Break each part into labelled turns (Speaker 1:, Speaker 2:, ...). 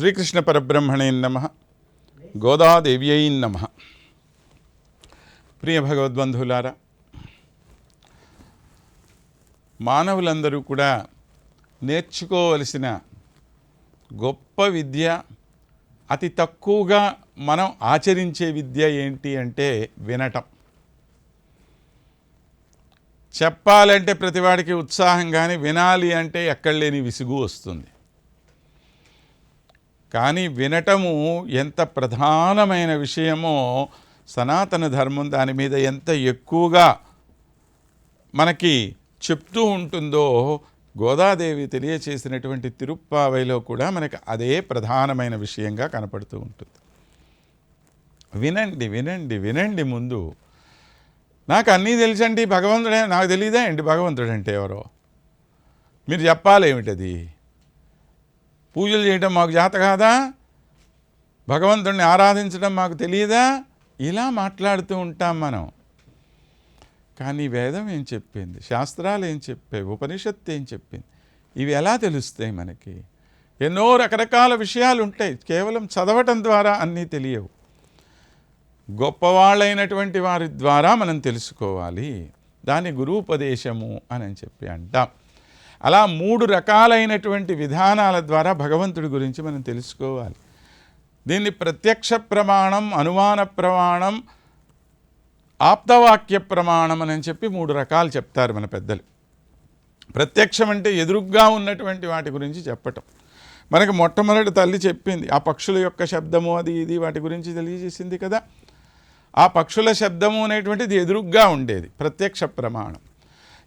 Speaker 1: శ్రీకృష్ణ పరబ్రహ్మణే నమ గోదాదేవ్యై నమ. ప్రియ భగవద్బంధులారా మానవులందరూ కూడా నేర్చుకోవలసిన గొప్ప విద్య అతి తక్కువగా మనం ఆచరించే విద్య ఏంటి అంటే వినటం. చెప్పాలంటే ప్రతివాడికి ఉత్సాహం కానీ వినాలి అంటే ఎక్కడ లేని విసుగు వస్తుంది. కానీ వినటము ఎంత ప్రధానమైన విషయమో సనాతన ధర్మం దాని మీద ఎంత ఎక్కువగా మనకి చెప్తూ ఉంటుందో గోదాదేవి తెలియచేసినటువంటి తిరుప్పావైలో కూడా మనకి అదే ప్రధానమైన విషయంగా కనపడుతూ ఉంటుంది. వినండి వినండి వినండి ముందు. నాకు అన్నీ తెలుసండి భగవంతుడే నాకు తెలియదా ఏంటి భగవంతుడు అంటే ఎవరో? మీరు చెప్పాలేమిటది? పూజలు చేయటం మాకు జాత కాదా? భగవంతుడిని ఆరాధించడం మాకు తెలియదా? ఇలా మాట్లాడుతూ ఉంటాం మనం. కానీ వేదం ఏం చెప్పింది? శాస్త్రాలు ఏం చెప్పాయి? ఉపనిషత్తు ఏం చెప్పింది? ఇవి ఎలా తెలుస్తాయి మనకి? ఎన్నో రకరకాల విషయాలు ఉంటాయి. కేవలం చదవటం ద్వారా అన్నీ తెలియవు. గొప్పవాళ్ళైనటువంటి వారి ద్వారా మనం తెలుసుకోవాలి. దాని గురూపదేశము అని చెప్పి అంటాం. అలా మూడు రకాలైనటువంటి విధానాల ద్వారా భగవంతుడి గురించి మనం తెలుసుకోవాలి. దీన్ని ప్రత్యక్ష ప్రమాణం అనుమాన ప్రమాణం ఆప్తవాక్య ప్రమాణం అని చెప్పి మూడు రకాలు చెప్తారు మన పెద్దలు. ప్రత్యక్షం అంటే ఎదురుగ్గా ఉన్నటువంటి వాటి గురించి చెప్పటం. మనకి మొట్టమొదటి తల్లి చెప్పింది ఆ పక్షుల యొక్క శబ్దము అది ఇది వాటి గురించి తెలియజేసింది కదా. ఆ పక్షుల శబ్దము అనేటువంటిది ఎదురుగ్గా ఉండేది ప్రత్యక్ష ప్రమాణం.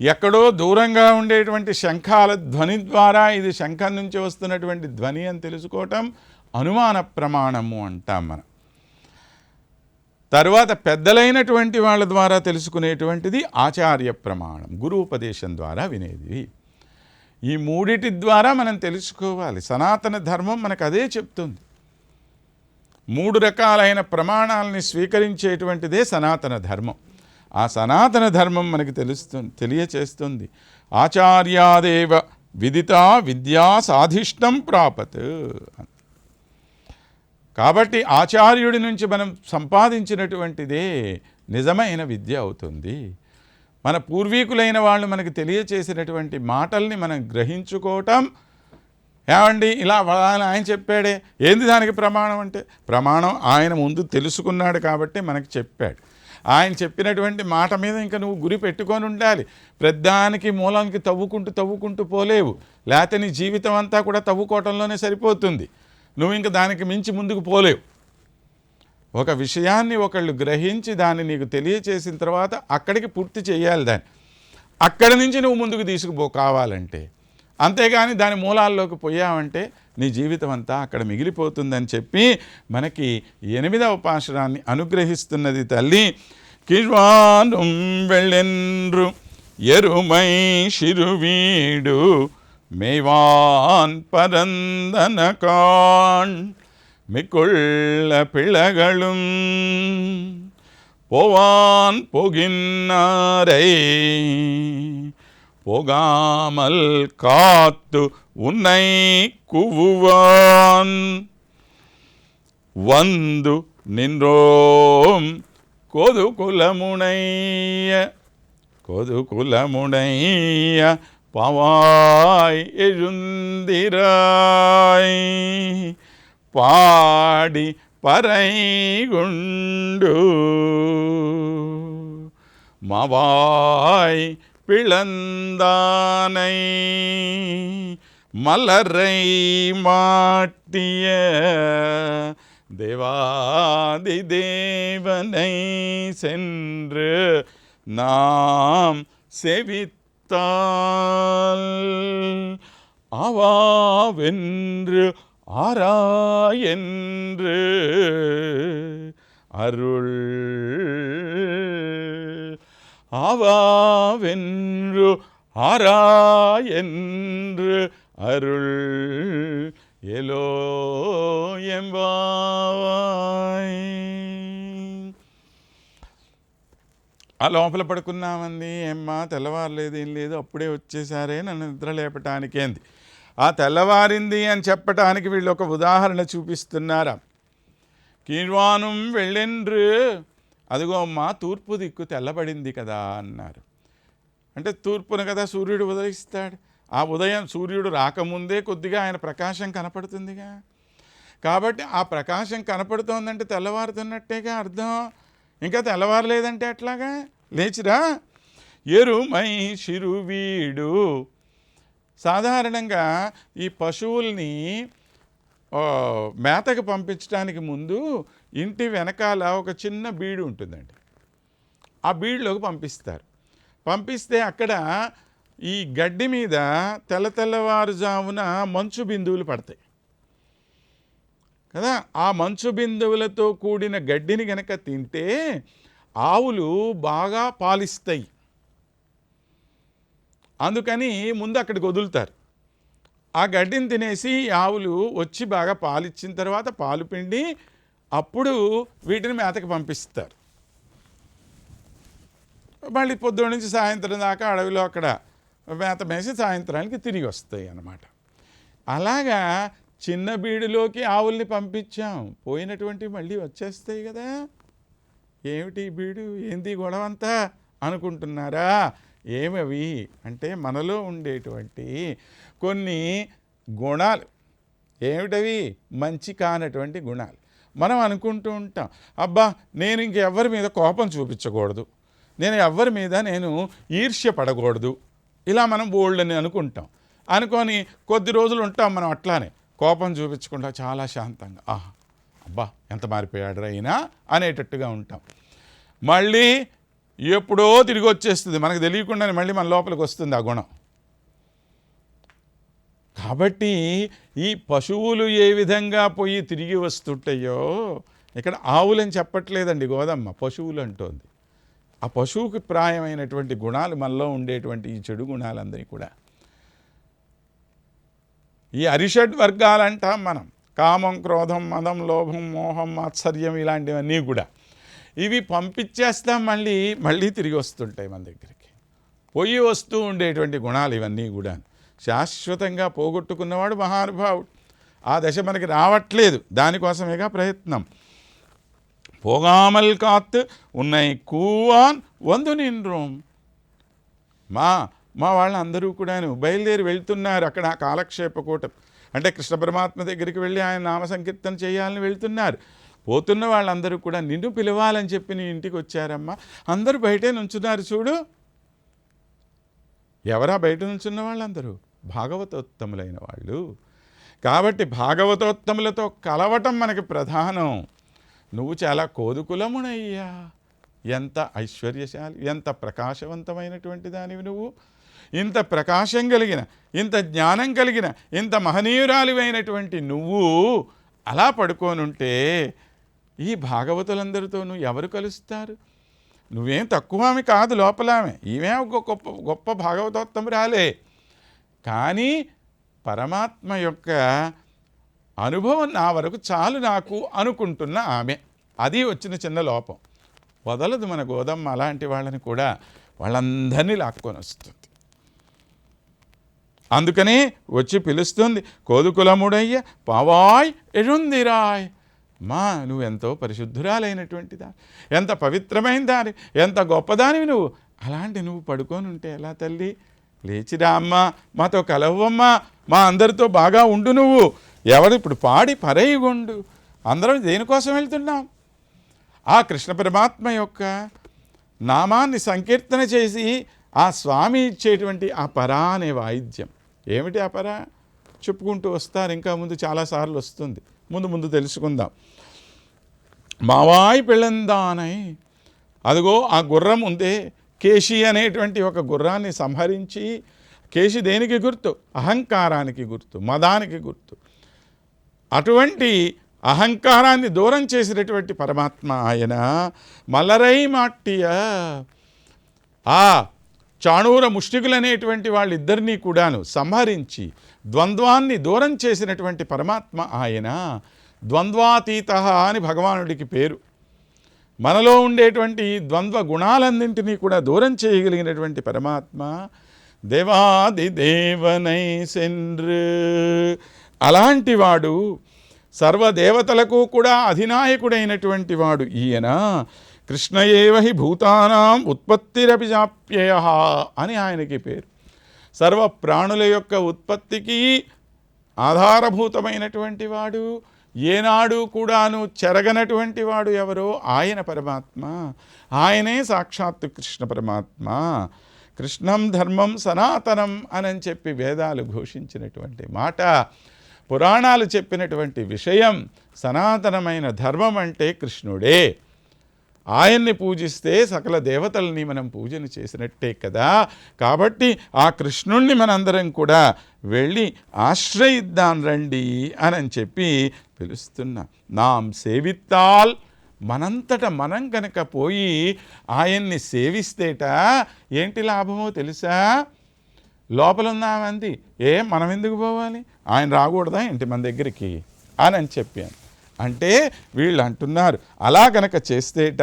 Speaker 1: ఎక్కడో దూరంగా ఉండేటువంటి శంఖాల ధ్వని ద్వారా ఇది శంఖం నుంచి వస్తున్నటువంటి ధ్వని అని తెలుసుకోవటం అనుమాన ప్రమాణము అంటాం మనం. తరువాత పెద్దలైనటువంటి వాళ్ళ ద్వారా తెలుసుకునేటువంటిది ఆచార్య ప్రమాణం గురూపదేశం ద్వారా వినేది. ఈ మూడిటి ద్వారా మనం తెలుసుకోవాలి. సనాతన ధర్మం మనకు అదే చెప్తుంది. మూడు రకాలైన ప్రమాణాలని స్వీకరించేటువంటిదే సనాతన ధర్మం. ఆ సనాతన ధర్మం మనకి తెలుస్తుంది తెలియచేస్తుంది. ఆచార్యాదేవ విదిత విద్యా సాధిష్టం ప్రాపత్. కాబట్టి ఆచార్యుడి నుంచి మనం సంపాదించినటువంటిదే నిజమైన విద్య అవుతుంది. మన పూర్వీకులైన వాళ్ళు మనకి తెలియచేసినటువంటి మాటల్ని మనం గ్రహించుకోవటం. ఏమండి? ఇలా ఆయన ఆయన చెప్పాడే. ఏంది దానికి ప్రమాణం అంటే? ప్రమాణం ఆయన ముందు తెలుసుకున్నాడు కాబట్టి మనకి చెప్పాడు. ఆయన చెప్పినటువంటి మాట మీద ఇంకా నువ్వు గురి పెట్టుకొని ఉండాలి. ప్రధానికి మూలానికి తవ్వుకుంటూ తవ్వుకుంటూ పోలేవు. లేకపోతే నీ జీవితం అంతా కూడా తవ్వుకోవటంలోనే సరిపోతుంది. నువ్వు ఇంకా దానికి మించి ముందుకు పోలేవు. ఒక విషయాన్ని ఒకళ్ళు గ్రహించి దాన్ని నీకు తెలియచేసిన తర్వాత అక్కడికి పూర్తి చేయాలి దాన్ని. అక్కడి నుంచి నువ్వు ముందుకు తీసుకుపో కావాలంటే అంతేగాని దాని మూలాల్లోకి పోయావంటే నీ జీవితం అంతా అక్కడ మిగిలిపోతుందని చెప్పి మనకి ఎనిమిదవ పాశురాన్ని అనుగ్రహిస్తున్నది తల్లి. కిర్వాను వెళ్ళెన్రు ఎరుమై శిరువీడు మేవాన్ పరందన కాణ్ మికుళ్ళ பிளகளும் పోవాన్ పొగిన్నారై போகாமல் காத்து உன்னை குவுவான். வந்து நின்றோம் கொது குலமுனைய கொது குலமுனைய பவாய் எழுந்திராய். பாடி பறை பறைகுண்டு மவாய் பிளந்தானை மலரை மாட்டிய தேவாதி தேவனை சென்று நாம் செவித்தால் அவாவென்று ஆராயென்று அருள் ஆவாவென்று ஆராயென்று அருள் எலோ ఎంబాయ్ ఆ లోపల పడుకున్నామంది ఏమ్మా తెల్లవారలేదు ఏం లేదు అప్పుడే వచ్చేసారే నన్ను నిద్ర లేపటానికేంది ఆ తెల్లవారింది అని చెప్పటానికి వీళ్ళు ఒక ఉదాహరణ చూపిస్తున్నారా కీర్వానం వెళ్ళిండ్రు అదిగో అమ్మా తూర్పు దిక్కు తెల్లబడింది కదా అన్నారు. అంటే తూర్పున కదా సూర్యుడు ఉదయిస్తాడు. ఆ ఉదయం సూర్యుడు రాకముందే కొద్దిగా ఆయన ప్రకాశం కనపడుతుందిగా. కాబట్టి ఆ ప్రకాశం కనపడుతోందంటే తెల్లవారుతున్నట్టేగా అర్థం. ఇంకా తెల్లవారలేదంటే ఎట్లాగా? లేచిరా. ఎరుమై శిరువీడు సాధారణంగా ఈ పశువుల్ని మేతకు పంపించడానికి ముందు ఇంటి వెనకాల ఒక చిన్న బీడు ఉంటుందండి. ఆ బీడులోకి పంపిస్తారు. పంపిస్తే అక్కడ ఈ గడ్డి మీద తెల్ల తెల్లవారుజామున మంచు బిందువులు పడతాయి. కదా? ఆ మంచు బిందువులతో కూడిన గడ్డిని గనక తింటే ఆవులు బాగా పాలిస్తాయి. అందుకని ముందు అక్కడికి వదులుతారు. ఆ గడ్డిని తినేసి ఆవులు వచ్చి బాగా పాలిచ్చిన తర్వాత పాలు పిండి అప్పుడు వీటిని మేతకి పంపిస్తారు. మళ్ళీ పొద్దున్న నుంచి సాయంత్రం దాకా అడవిలో అక్కడ మేత మేసి సాయంత్రానికి తిరిగి వస్తాయి అన్నమాట. అలాగా చిన్న బీడులోకి ఆవుల్ని పంపించాం. పోయినటువంటి మళ్ళీ వచ్చేస్తాయి కదా. ఏమిటి బీడు? ఏంది గొడవంతా? అనుకుంటున్నారా? ఏమవి? అంటే మనలో ఉండేటువంటి కొన్ని గుణాలు. ఏమిటవి? మంచి కానటువంటి గుణాలు. మనం అనుకుంటూ ఉంటాం అబ్బా నేను ఇంకెవ్వరి మీద కోపం చూపించకూడదు. నేను ఎవరి మీద నేను ఈర్ష్య పడకూడదు. ఇలా మనం బోల్డ్ అనుకుంటాం. అనుకొని కొద్ది రోజులు ఉంటాం మనం అట్లానే. కోపం చూపించకుండా చాలా శాంతంగా. ఆహా అబ్బా ఎంత మారిపోయాడు అయినా అనేటట్టుగా ఉంటాం. మళ్ళీ ఎప్పుడో తిరిగి వచ్చేస్తుంది. మనకు తెలియకుండానే మళ్ళీ మన లోపలికి వస్తుంది ఆ గుణం. కాబట్టి ఈ పశువులు ఏ విధంగా పోయి తిరిగి వస్తుంటాయో ఇక్కడ ఆవులని చెప్పట్లేదండి గోదమ్మ. పశువులు అంటోంది. ఆ పశువుకి ప్రాయమైనటువంటి గుణాలు మనలో ఉండేటువంటి ఈ చెడు గుణాలందరి కూడా. ఈ అరిషడ్ వర్గాలంటాం మనం. కామం క్రోధం మదం లోభం మోహం మాత్సర్యం ఇలాంటివన్నీ కూడా. ఇవి పంపించేస్తాం మళ్ళీ మళ్ళీ తిరిగి వస్తుంటాయి మన దగ్గరికి. పోయి వస్తూ ఉండేటువంటి గుణాలు ఇవన్నీ కూడా. శాశ్వతంగా పోగొట్టుకున్నవాడు మహానుభావుడు. ఆ దశ మనకి రావట్లేదు. దానికోసమేగా ప్రయత్నం. పోగామల్ కాత్ ఉన్నాయి కూవాన్ వందు నిన్రోం మా మా వాళ్ళందరూ కూడాను బయలుదేరి వెళ్తున్నారు అక్కడ కాలక్షేపకూటం కాలక్షేప కూటం. అంటే కృష్ణ పరమాత్మ దగ్గరికి వెళ్ళి ఆయన నామ సంకీర్తన చేయాలని వెళ్తున్నారు. పోతున్న వాళ్ళందరూ కూడా నిన్ను పిలవాలని చెప్పి నీ ఇంటికి వచ్చారమ్మా. అందరూ బయటే నుంచున్నారు చూడు. ఎవరా బయట నుంచున్న వాళ్ళందరూ? భాగవతోత్తములైన వాళ్ళు. కాబట్టి భాగవతోత్తములతో కలవటం మనకి ప్రధానం. నువ్వు చాలా కోదుకులమునయ్యా. ఎంత ఐశ్వర్యశాలి ఎంత ప్రకాశవంతమైనటువంటి దానివి నువ్వు. ఇంత ప్రకాశం కలిగిన ఇంత జ్ఞానం కలిగిన ఇంత మహనీయురాలివైనటువంటి నువ్వు. అలా పడుకోనుంటే ఈ భాగవతులందరితోనూ ఎవరు కలుస్తారు? నువ్వేం తక్కువ ఆమె కాదు లోపల ఆమె. ఈమె గొప్ప గొప్ప గొప్ప భాగవతోత్తమురాలే కానీ పరమాత్మ యొక్క అనుభవం నా వరకు చాలు నాకు అనుకుంటున్న ఆమె. అది వచ్చిన చిన్న లోపం. వదలదు మన గోదమ్మ అలాంటి వాళ్ళని కూడా వాళ్ళందరినీ లాక్కొని వస్తుంది. అందుకని వచ్చి పిలుస్తుంది కోదుకులముడయ్య పావాయ్ ఎഴുందిరాయ్ మా నువ్వు ఎంతో పరిశుద్ధురాలైనటువంటి దాని ఎంత పవిత్రమైన దాని ఎంత గొప్పదానివి నువ్వు. అలాంటి నువ్వు పడుకొని ఉంటే ఎలా తల్లి? లేచిరా అమ్మ మాతో కలవమ్మా మా అందరితో బాగా ఉండు నువ్వు. ఎవరు ఇప్పుడు పాడి పరైగుండు అందరం దేనికోసం వెళ్తున్నాం? ఆ కృష్ణ పరమాత్మ యొక్క నామాన్ని సంకీర్తన చేసి ఆ స్వామి ఇచ్చేటువంటి ఆ పరా అనే వాయిద్యం. ఏమిటి ఆ పరా? చెప్పుకుంటూ వస్తారు. ఇంకా ముందు చాలాసార్లు వస్తుంది. ముందు ముందు తెలుసుకుందాం. మావాయి పెళ్ళందానై అదిగో ఆ గుర్రం ఉందే కేశి అనేటువంటి ఒక గుర్రాన్ని సంహరించి కేశి దేనికి గుర్తు? అహంకారానికి గుర్తు మదానికి గుర్తు. అటువంటి అహంకారాన్ని దూరం చేసినటువంటి పరమాత్మ ఆయన మలరై మాట్టియ. ఆ చాణూర ముష్టికులనేటువంటి వాళ్ళిద్దరినీ కూడాను సంహరించి ద్వంద్వాన్ని దూరం చేసినటువంటి పరమాత్మ ఆయన ద్వంద్వాతీత అని భగవానుడికి పేరు. మనలో ఉండేటువంటి ద్వంద్వ గుణాలన్నింటినీ కూడా దూరం చేయగలిగినటువంటి పరమాత్మ దేవాది దేవనై సెన్రు అలాంటి వాడు సర్వదేవతలకు కూడా అధినాయకుడైనటువంటి వాడు ఈయన. కృష్ణయేవ హి భూతానాం ఉత్పత్తిరపి జాప్యయ అని ఆయనకి పేరు. సర్వ ప్రాణుల యొక్క ఉత్పత్తికి ఆధారభూతమైనటువంటి వాడు. ఏనాడు కూడాను చెరగనటువంటి వాడు ఎవరో? ఆయన పరమాత్మ. ఆయనే సాక్షాత్తు కృష్ణ పరమాత్మ. కృష్ణం ధర్మం సనాతనం అని చెప్పి వేదాలు ఘోషించినటువంటి మాట. పురాణాలు చెప్పినటువంటి విషయం సనాతనమైన ధర్మం అంటే కృష్ణుడే. ఆయన్ని పూజిస్తే సకల దేవతల్ని మనం పూజన చేసినట్టే కదా. కాబట్టి ఆ కృష్ణుణ్ణి మనందరం కూడా వెళ్ళి ఆశ్రయిద్దాం రండి అని చెప్పి పిలుస్తున్నా. నాం సేవిత్తాల్. మనంతట మనం కనుక పోయి ఆయన్ని సేవిస్తేట ఏంటి లాభమో తెలుసా? లోపల ఉన్నామంది ఏ మనం ఎందుకు పోవాలి? ఆయన రాకూడదా ఏంటి మన దగ్గరికి? అని అని చెప్పాను. అంటే వీళ్ళు అంటున్నారు. అలా గనక చేస్తేట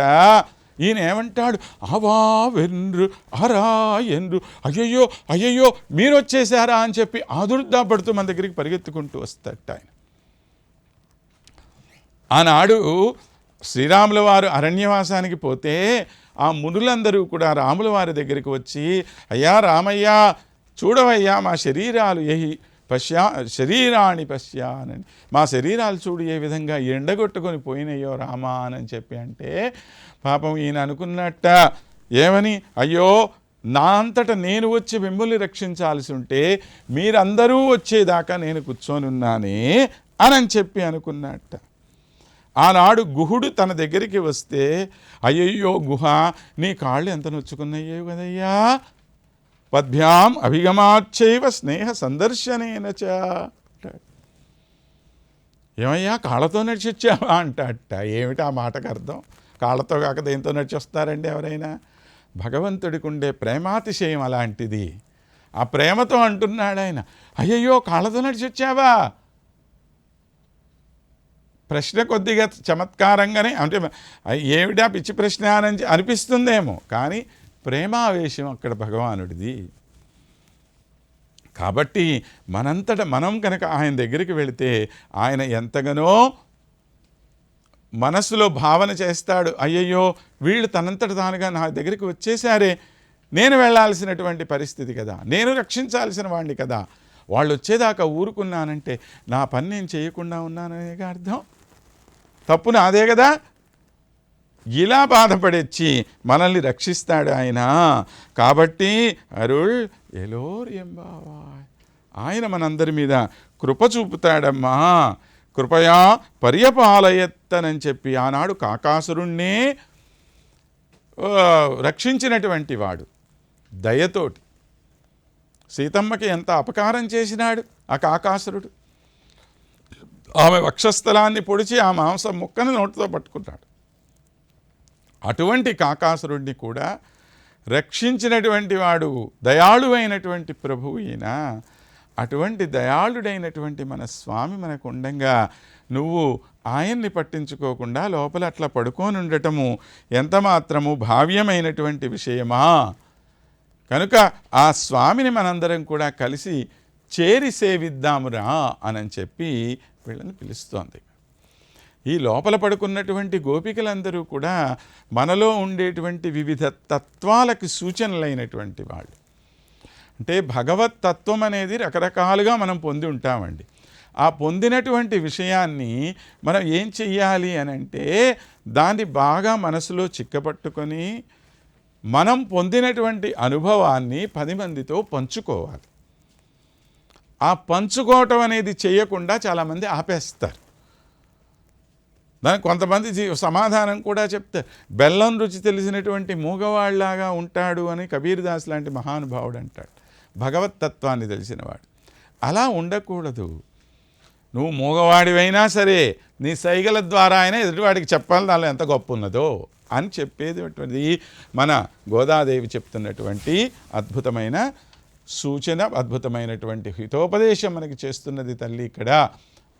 Speaker 1: ఈయన ఏమంటాడు? అవా వెన్రు అరా ఎన్రు అయ్యయ్యో అయ్యయ్యో మీరు వచ్చేసారా అని చెప్పి ఆదుర్దా పడుతూ మన దగ్గరికి పరిగెత్తుకుంటూ వస్తాడట ఆయన. ఆనాడు శ్రీరాముల వారు అరణ్యవాసానికి పోతే ఆ మునులందరూ కూడా రాముల వారి దగ్గరికి వచ్చి అయ్యా రామయ్య చూడవయ్యా మా శరీరాలు ఏహి పశ్యా శరీరాణి పశ్యానని. మా శరీరాలు చూడు ఏ విధంగా ఎండగొట్టుకొని పోయినాయో రామా అని చెప్పి అంటే పాపం ఈయన అనుకున్నట్ట ఏమని? అయ్యో నా అంతట నేను వచ్చి మిమ్మల్ని రక్షించాల్సి ఉంటే మీరందరూ వచ్చేదాకా నేను కూర్చొని ఉన్నానే అని చెప్పి అనుకున్నట్ట. ఆనాడు గుహుడు తన దగ్గరికి వస్తే అయ్యయ్యో గుహ నీ కాళ్ళు ఎంత నొచ్చుకున్నాయో కదయ్యా? పద్భ్యాం అభిగమాచ్చైవ స్నేహ సందర్శనేన చ. ఏమయ్యా కాళ్ళతో నడిచొచ్చావా అంటాడట ఏమిటి ఆ మాటకు అర్థం? కాళ్ళతో కాక దేంతో నడిచొస్తారండి ఎవరైనా? భగవంతుడికి ఉండే ప్రేమాతిశయం అలాంటిది. ఆ ప్రేమతో అంటున్నాడు ఆయన. అయ్యయ్యో కాళ్ళతో నడిచొచ్చావా? ప్రశ్న కొద్దిగా చమత్కారంగానే అంటే ఏమిటా పిచ్చి ప్రశ్న అని అనిపిస్తుందేమో. కానీ ప్రేమావేశం అక్కడ భగవానుడిది. కాబట్టి మనంతట మనం కనుక ఆయన దగ్గరికి వెళితే ఆయన ఎంతగానో మనస్సులో భావన చేస్తాడు. అయ్యయ్యో వీళ్ళు తనంతట తానుగా నా దగ్గరికి వచ్చేసారే నేను వెళ్ళాల్సినటువంటి పరిస్థితి కదా. నేను రక్షించాల్సిన వాడిని కదా. వాళ్ళు వచ్చేదాకా ఊరుకున్నానంటే నా పని నేను చేయకుండా ఉన్నాననేగా అర్థం? తప్పు నాదే కదా. ఇలా బాధపడెచ్చి మనల్ని రక్షిస్తాడు ఆయన. కాబట్టి అరుళ్ ఎలోర్ ఎంబావా ఆయన మనందరి మీద కృప చూపుతాడమ్మా. కృపయా పర్యపాలయత్తనని చెప్పి ఆనాడు కాకాసురుణ్ణే రక్షించినటువంటి వాడు. దయతోటి సీతమ్మకి ఎంత అపకారం చేసినాడు ఆ కాకాసురుడు. ఆమె వక్షస్థలాన్ని పొడిచి ఆ మాంసం ముక్కను నోటితో పట్టుకున్నాడు. అటువంటి కాకాసురుడిని కూడా రక్షించినటువంటి వాడు దయాళువైనటువంటి ప్రభువు ఈయన. అటువంటి దయాళుడైనటువంటి మన స్వామి మనకు ఉండంగా నువ్వు ఆయన్ని పట్టించుకోకుండా లోపల అట్లా పడుకొని ఉండటము ఎంత మాత్రము భావ్యమైనటువంటి విషయమా? కనుక ఆ స్వామిని మనందరం కూడా కలిసి చేరి సేవిద్దామురా అని చెప్పి వీళ్ళని పిలుస్తోంది. ఈ లోపల పడుకున్నటువంటి గోపికలందరూ కూడా మనలో ఉండేటువంటి వివిధ తత్వాలకి సూచనలైనటువంటి వాళ్ళు. అంటే భగవత్ తత్వం అనేది రకరకాలుగా మనం పొంది ఉంటామండి. ఆ పొందినటువంటి విషయాన్ని మనం ఏం చెయ్యాలి అని అంటే దాన్ని బాగా మనసులో చిక్కపట్టుకొని మనం పొందినటువంటి అనుభవాన్ని పది మందితో పంచుకోవాలి. ఆ పంచుకోవటం అనేది చేయకుండా చాలామంది ఆపేస్తారు. దానికి కొంతమంది సమాధానం కూడా చెప్తారు బెల్లం రుచి తెలిసినటువంటి మూగవాళ్ళాగా ఉంటాడు అని కబీర్ దాస్ లాంటి మహానుభావుడు అంటాడు. భగవత్తత్వాన్ని తెలిసినవాడు. అలా ఉండకూడదు. నువ్వు మూగవాడివైనా సరే నీ సైగల ద్వారా అయినా ఎదుటివాడికి చెప్పాలి దానిలో ఎంత గొప్ప ఉన్నదో అని చెప్పేది మన గోదాదేవి చెప్తున్నటువంటి అద్భుతమైన సూచన అద్భుతమైనటువంటి హితోపదేశం మనకి చేస్తున్నది తల్లి ఇక్కడ.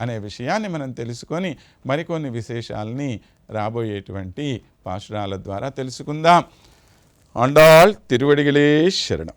Speaker 1: అనే విషయాన్ని మనం తెలుసుకొని మరికొన్ని విశేషాలని రాబోయేటువంటి పాశురాల ద్వారా తెలుసుకుందాం. ఆండాళ్ తిరువడిగిలే శరణం.